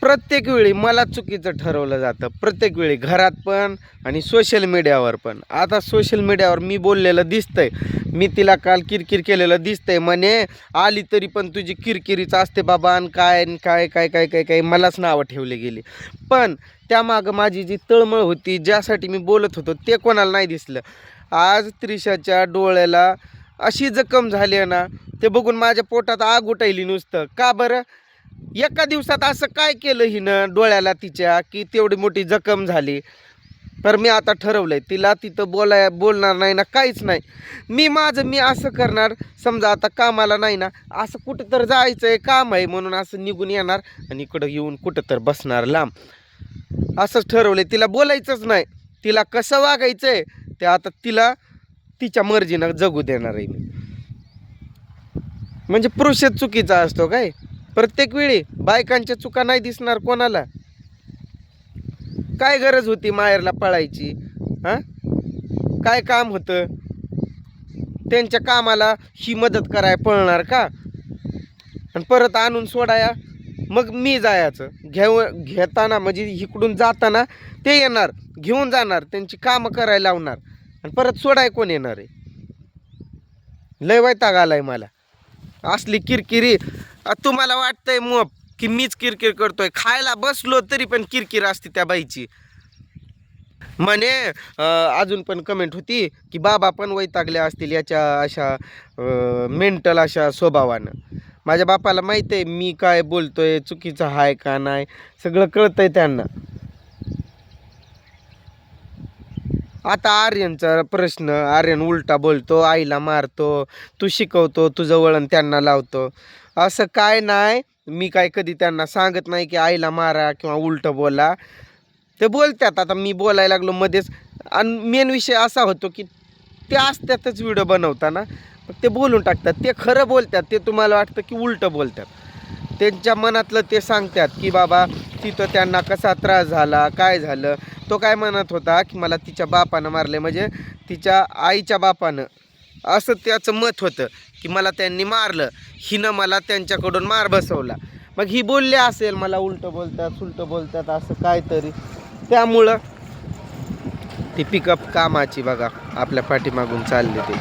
प्रत्येक वेळी मला चुकीचं ठरवलं जातं. प्रत्येक वेळी घरात पण आणि सोशल मीडियावर पण. आता सोशल मीडियावर मी बोललेलं दिसतंय. मी तिला काल किरकिर केलेलं दिसतंय. म्हणे आली तरी पण तुझी किरकिरीच असते बाबा आणि काय आणि काय काय काय काय काय. मलाच नावं ठेवली गेली. पण त्यामागं माझी जी तळमळ होती ज्यासाठी मी बोलत होतो ते कोणाला नाही दिसलं. आज त्रिशाच्या डोळ्याला अशी जखम झाली आहे ना ते बघून माझ्या पोटात आग उठायली नुसतं. का बरं? एका दिवसात असं काय केलं हिनं डोळ्याला तिच्या की तेवढी मोठी जखम झाली? तर मी आता ठरवलंय तिला तिथं बोलाय बोलणार नाही ना काहीच नाही. मी माझं मी असं करणार समजा आता कामाला नाही ना असं कुठं तर जायचं आहे काम आहे म्हणून असं निघून येणार आणि इकडं येऊन कुठं तर बसणार लांब. असंच ठरवलंय तिला बोलायचंच नाही. तिला कसं वागायचं आहे ते आता तिला तिच्या मर्जीनं जगू देणार आहे मी. म्हणजे पुरुषच चुकीचा असतो काय? प्रत्येक वेळी बायकांच्या चुका नाही दिसणार कोणाला? काय गरज होती माहेरला पळायची? हां? काय काम होतं? त्यांच्या कामाला ही मदत कराय पळणार का? आणि परत आणून सोडाया? मग मी जायचं. घेऊ घेताना म्हणजे इकडून जाताना ते येणार घेऊन जाणार त्यांची कामं करायला लावणार. आणि परत सोडाय कोण येणार आहे? लय वैताग आलाय मला. असली किरकिरी. तुम्हाला वाटतंय मग की मीच किरकिर करतोय? खायला बसलो तरी पण किरकिर असते त्या बाईची. म्हणे अजून पण कमेंट होती की बाबा पण वैतागले असतील याच्या अशा मेंटल अशा स्वभावानं. माझ्या बापाला माहिती आहे मी काय बोलतोय चुकीचं आहे का नाही सगळं कळतंय त्यांना. आता आर्यनचा प्रश्न आर्यन उलटा बोलतो आईला मारतो तू शिकवतो तुझं वळण त्यांना लावतो. असं काय नाही मी काय कधी त्यांना सांगत नाही की आईला मारा किंवा उलटं बोला. ते बोलतात आता मी बोलायला लागलो मध्येच. आणि मेन विषय असा होतो की ते असतातच व्हिडिओ बनवताना. ते बोलून टाकतात. ते खरं बोलतात ते तुम्हाला वाटतं की उलटं बोलतात. त्यांच्या मनातलं ते सांगतात की बाबा तिथं त्यांना कसा त्रास झाला काय झालं? तो काय म्हणत होता की मला तिच्या बापानं मारले म्हणजे तिच्या आईच्या बापानं. असं त्याचं मत होतं की मला त्यांनी मारलं. हिनं मला त्यांच्याकडून मार बसवला. मग ही बोलले असेल मला उलटं बोलतात उलटं बोलतात असं काहीतरी. त्यामुळं ती पिकअप कामाची बघा आपल्या पाठीमागून चालली ती.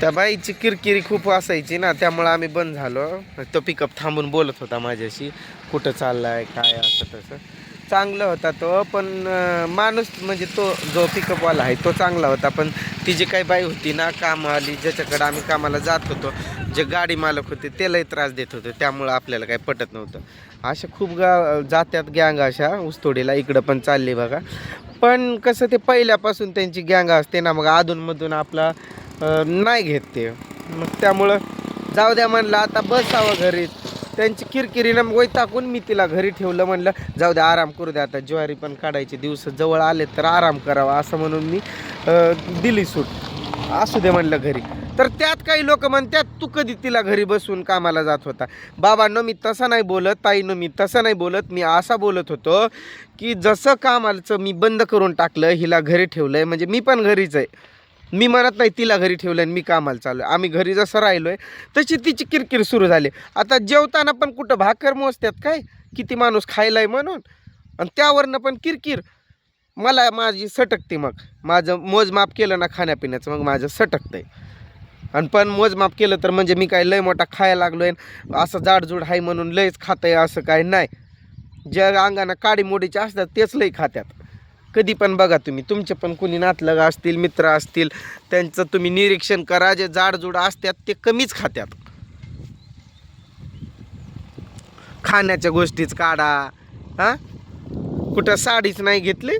त्या बाईची किरकिरी खूप असायची ना त्यामुळं आम्ही बंद झालो. तो पिकअप थांबून बोलत होता माझ्याशी कुठं चाललाय काय असं तसं. चांगला होता तो पण माणूस म्हणजे तो जो पिकअपवाला आहे तो चांगला होता. पण ती जी काही बाई होती ना कामवाली ज्याच्याकडं आम्ही कामाला जात होतो जे गाडी मालक होते त्यालाही त्रास देत होते. त्यामुळं आपल्याला काही पटत नव्हतं. अशा खूप गा जात्यात गँग अशा उस्तोडीला इकडं पण चालली बघा. पण कसं ते पहिल्यापासून त्यांची गँग असते ना मग अधूनमधून आपला नाही घेत ते. मग त्यामुळं जाऊ द्या म्हणलं आता बसावं घरी त्यांची किरकिरीनं मग टाकून मी तिला घरी ठेवलं म्हणलं जाऊ द्या आराम करू द्या आता ज्वारी पण काढायचे दिवस जवळ आले तर आराम करावा असं म्हणून मी दिली सूट. असू दे म्हणलं घरी. तर त्यात काही लोक म्हणतात तू कधी तिला घरी बसून कामाला जात होता? बाबांनो मी तसं नाही बोलत ताईनं मी तसं नाही बोलत. मी असा बोलत होतो की जसं कामाचं मी बंद करून टाकलं हिला घरी ठेवलं आहे म्हणजे मी पण घरीच आहे. मी म्हणत नाही तिला घरी ठेवलं आणि मी कामाला चाललो आम्ही घरी जसं राहिलो आहे तशी तिची किरकिर सुरू झाली. आता जेवताना पण कुठं भाकर मोजतात काय? किती माणूस खायला आहे म्हणून. आणि त्यावरनं पण किरकिर. मला माझी सटकते मग. माझं मोजमाप केलं ना खाण्यापिण्याचं मग माझं सटकतं आहे आणि पण मोजमाप केलं तर म्हणजे मी काय लय मोठा खायला लागलो आहे असं जाडजूड आहे म्हणून लयच आहे असं काय नाही. ज्या अंगानं काडीमोडीचे असतात तेच लय खात्यात. कधी पण बघा तुम्ही. तुमचे पण कोणी नातलग असतील मित्र असतील त्यांचं तुम्ही निरीक्षण करा. जे जाडजूड असतात ते कमीच खात्यात. खाण्याच्या गोष्टीच काढा. हां? कुठं साडीच नाही घेतली?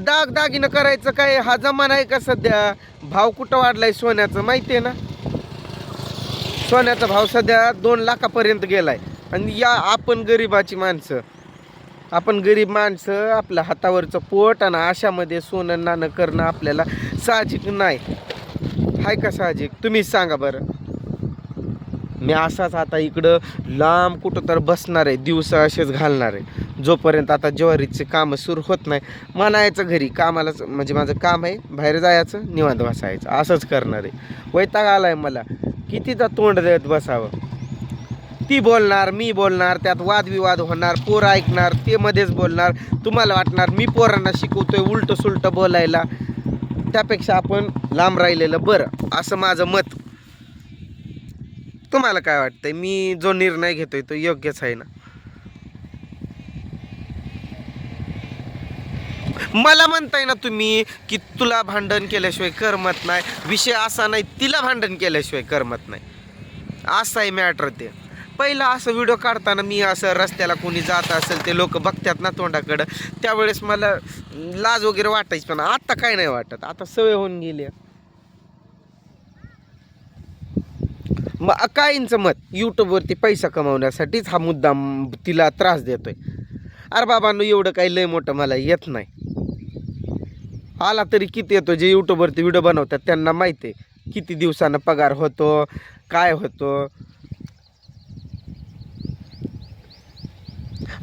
दाग दागिनं करायचं काय? हा जमाना आहे का सध्या? भाव कुठं वाढलाय सोन्याचं माहिती आहे ना? सोन्याचा भाव सध्या दोन लाखापर्यंत गेलाय. आणि या आपण गरिबाची माणसं. आपण गरीब माणसं आपल्या हातावरचं पोट आणि आशामध्ये सोनं नाणं करणं आपल्याला साहजिक नाही. हाय का साहजिक? तुम्हीच सांगा बरं. मी असाच आता इकडं लांब कुठं तर बसणार आहे दिवस असेच घालणार आहे. जोपर्यंत आता ज्वारीचे कामं सुरू होत नाही म्हणायचं घरी कामालाच म्हणजे माझं काम आहे बाहेर जायचं निवांत बसायचं असंच करणार आहे. वैताग आलाय मला. कितीदा तोंड देत बसावं? ती बोलणार मी बोलणार त्यात वादविवाद होणार पोर ऐकणार ते मध्येच बोलणार. तुम्हाला वाटणार मी पोरांना शिकवतोय उलट सुलट बोलायला. त्यापेक्षा आपण लांब राहिलेलं बरं असं माझं मत. तुम्हाला काय वाटतंय? मी जो निर्णय घेतोय तो योग्यच आहे ना? मला म्हणताय ना तुम्ही की तुला भांडण केल्याशिवाय करमत नाही. विषय असा नाही तिला भांडण केल्याशिवाय करमत नाही. असं आहे मॅटर ते. पहिला असं व्हिडिओ काढताना मी असं रस्त्याला कोणी जात असेल ते लोक बघतात ना तोंडाकडं. त्यावेळेस मला लाज वगैरे वाटायची पण आता काय नाही वाटत. आता सवय होऊन गेली. आहे. मग काहींचं मत? यूट्यूबवरती पैसा कमावण्यासाठीच हा मुद्दा तिला त्रास देतोय. अरे बाबांनो एवढं काही लय मोठं मला येत नाही. आला तरी किती येतो जे यूट्यूबवरती व्हिडिओ बनवतात त्यांना माहिती आहे. किती दिवसानं पगार होतो काय होतो.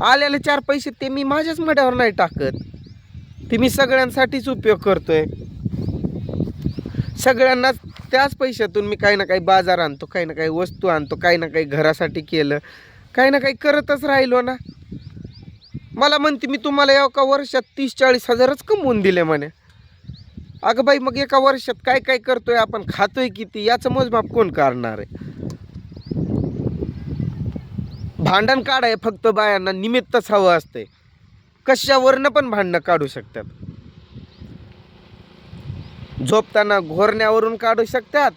आलेले चार पैसे ते मी माझ्याच मड्यावर नाही टाकत. ते मी सगळ्यांसाठीच उपयोग करतोय. सगळ्यांना त्याच पैशातून मी काही ना काही बाजार आणतो काही ना काही वस्तू आणतो काही ना काही घरासाठी केलं काही ना काही करतच राहिलो ना. मला म्हणते मी तुम्हाला एका वर्षात तीस चाळीस हजारच कमवून दिले म्हणे. अगं बाई मग एका वर्षात काय काय करतोय? आपण खातोय किती? याचं मोजमाप कोण करणार आहे? भांडण काढाय फक्त बायांना निमित्तच हवं असतंय. कशावरनं पण भांडणं काढू शकतात? झोपताना घोरण्यावरून काढू शकतात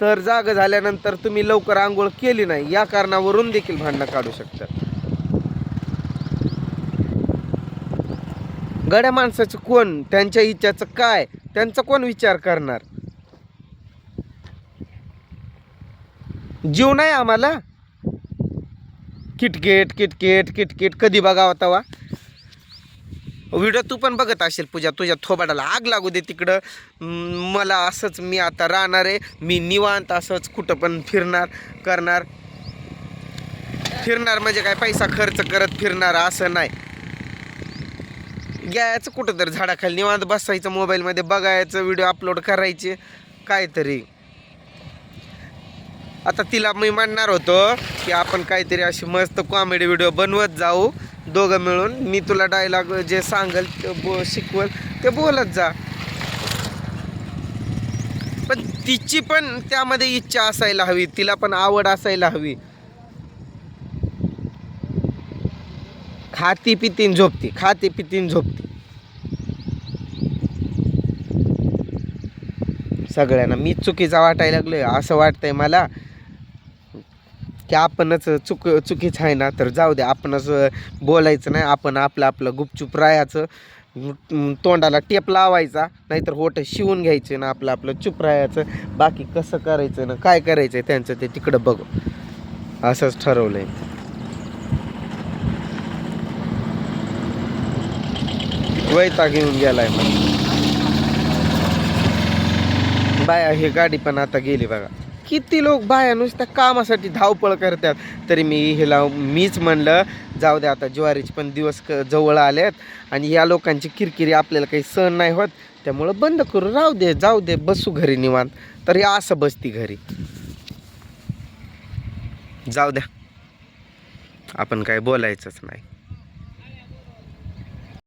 तर जाग झाल्यानंतर तुम्ही लवकर आंघोळ केली नाही या कारणावरून देखील भांडणं काढू शकतात. गड्या माणसाचं कोण? त्यांच्या इच्छाचं काय? त्यांचा कोण विचार करणार? जीव नाही आम्हाला? किटकिट किटकेट किटकिट. कधी बघावा तवा? व्हिडिओ तू पण बघत असेल पूजा तुझ्या थोबाडाला आग लागू दे तिकडं. मला असंच मी आता राहणार आहे. मी निवांत असंच कुठं पण फिरणार करणार. फिरणार म्हणजे काय? पैसा खर्च करत फिरणार असं नाही. घ्यायचं कुठं तर झाडाखाली. निवांत बसायचं मोबाईलमध्ये बघायचं व्हिडिओ अपलोड करायचे. काहीतरी. आता तिला मी म्हणणार होतो की आपण काहीतरी अशी मस्त कॉमेडी व्हिडिओ बनवत जाऊ दोघं मिळून. मी तुला डायलॉग जे सांगल बो शिकवल ते बोलत जा. पण तिची पण त्यामध्ये इच्छा असायला हवी तिला पण आवड असायला हवी. खाती पितीन झोपती खाती पितीन झोपती. सगळ्यांना मी चुकीचा वाटायला लागलोय असं वाटतंय मला. की आपणच चुक चुकीचं आहे ना तर जाऊ दे आपणच बोलायचं नाही आपण आपलं आपलं गुपचूप राहायचं. तोंडाला टेप लावायचा नाहीतर होट शिवून घ्यायचे ना आपलं आपलं चुप राहायचं. बाकी कसं करायचं ना काय करायचं त्यांचं ते तिकडं बघू. असंच ठरवलंय. वैता घेऊन गेलाय मग. बाया ही गाडी पण आता गेली बघा. किती लोक बाया नुसत्या कामासाठी धावपळ करतात. तरी मी हिला मीच म्हणलं जाऊ दे आता ज्वारीचे पण दिवस क जवळ आलेत आणि या लोकांची किरकिरी आपल्याला काही सहन नाही होत. त्यामुळं बंद करू राहू दे जाऊ दे बसू घरी निवांत. तर हे असं बसती घरी. जाऊ द्या. आपण काय बोलायचंच नाही.